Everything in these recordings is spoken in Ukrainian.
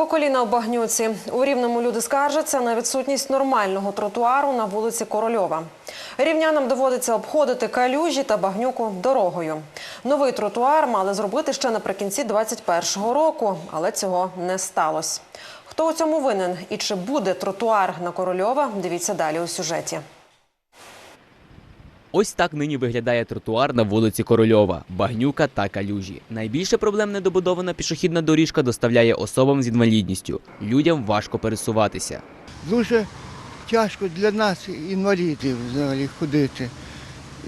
По коліна в багнюці. У Рівному люди скаржаться на відсутність нормального тротуару на вулиці Корольова. Рівнянам доводиться обходити калюжі та багнюку дорогою. Новий тротуар мали зробити ще наприкінці 2021 року, але цього не сталося. Хто у цьому винен і чи буде тротуар на Корольова, дивіться далі у сюжеті. Ось так нині виглядає тротуар на вулиці Корольова, Багнюка та Калюжі. Найбільше проблем недобудована пішохідна доріжка доставляє особам з інвалідністю. Людям важко пересуватися. Дуже тяжко для нас, інвалідів, взагалі ходити.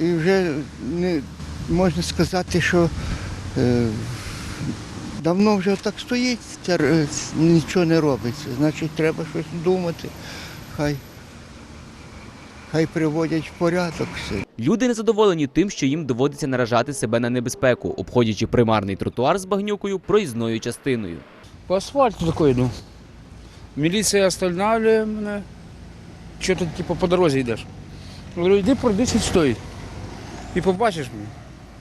І вже не можна сказати, що е, давно вже так стоїть, е, нічого не робиться. Значить, треба щось думати. Хай, хай приводять в порядок все. Люди незадоволені тим, що їм доводиться наражати себе на небезпеку, обходячи примарний тротуар з багнюкою проїзною частиною. По асфальту такой иду. Міліція останавливає мене. Що ти типу, по дорозі йдеш? Говорю, йди пройдися стоїть. І побачиш мене.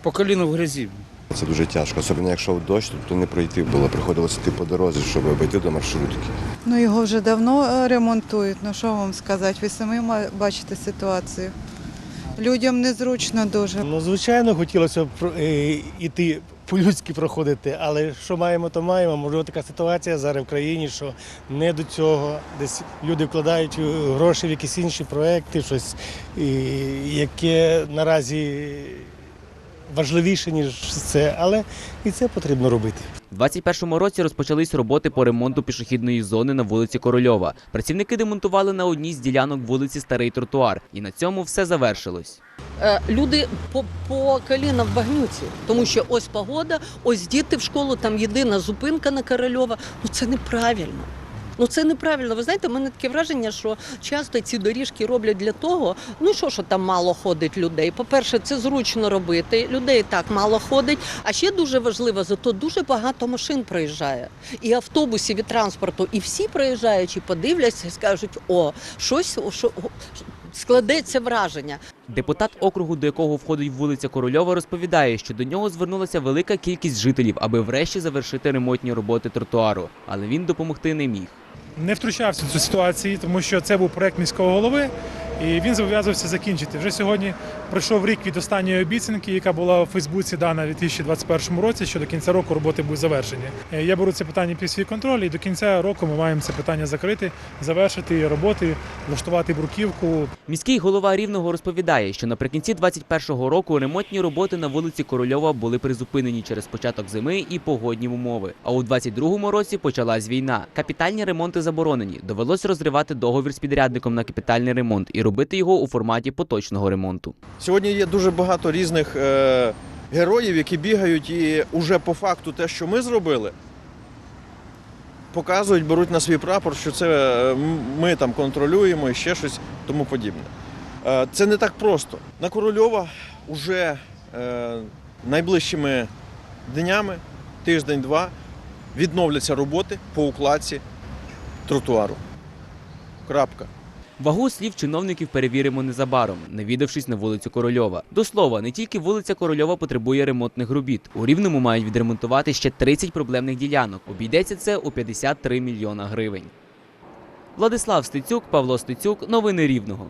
По коліну в грязі. Це дуже тяжко, особливо якщо в дощ, то не пройти було. Приходилося йти по дорозі, щоб обійти до маршрутки. Ну його вже давно е, ремонтують. Ну що вам сказати? Ви самі бачите ситуацію. Людям незручно дуже. Ну, звичайно, хотілося б е, іти по-людськи проходити, але що маємо, то маємо. Можливо, така ситуація зараз в країні, що не до цього. Десь люди вкладають е, гроші в якісь інші проекти, щось, яке наразі важливіше, ніж це. Але і це потрібно робити. У 2021 році розпочались роботи по ремонту пішохідної зони на вулиці Корольова. Працівники демонтували на одній з ділянок вулиці старий тротуар, і на цьому все завершилось. Е, люди по, по коліна в багнюці, тому що ось погода, ось діти в школу, там єдина зупинка на Корольова. Ну це неправильно. Ну це неправильно. Ви знаєте, в мене таке враження, що часто ці доріжки роблять для того, ну що, що там мало ходить людей. По-перше, це зручно робити. Людей так мало ходить. А ще дуже важливо, зато дуже багато машин проїжджає. І автобусів, і транспорту. І всі проїжджаючи, подивляться і скажуть, о, щось що, складеться враження. Депутат округу, до якого входить вулиця Корольова, розповідає, що до нього звернулася велика кількість жителів, аби врешті завершити ремонтні роботи тротуару, але він допомогти не міг. Не втручався в цю ситуацію, тому що це був проект міського голови, і він зобов'язувався закінчити. Вже сьогодні пройшов рік від останньої обіцянки, яка була у Фейсбуці дана у 2021 році, що до кінця року роботи будуть завершені. Е, Я беру це питання під свій контроль, і до кінця року ми маємо це питання закрити, завершити роботи, влаштувати бруківку, Міський голова Рівного розповідає, що наприкінці 2021 року ремонтні роботи на вулиці Корольова були призупинені через початок зими і погодні умови. А у 2022 році почалась війна. Капітальні ремонти заборонені. Довелось розривати договір з підрядником на капітальний ремонт і робити його у форматі поточного ремонту. Сьогодні є дуже багато різних е, героїв, які бігають, і уже по факту те, що ми зробили, показують, беруть на свій прапор, що це е, ми там контролюємо і ще щось тому подібне. Е, це не так просто. На Корольова вже найближчими днями, тиждень-два, відновляться роботи по укладці тротуару. Крапка. Вагу слів чиновників перевіримо незабаром, навідавшись на вулицю Корольова. До слова, не тільки вулиця Корольова потребує ремонтних робіт. У Рівному мають відремонтувати ще 30 проблемних ділянок. Обійдеться це у 53 мільйона гривень. Владислав Стецюк, Павло Стецюк, новини Рівного.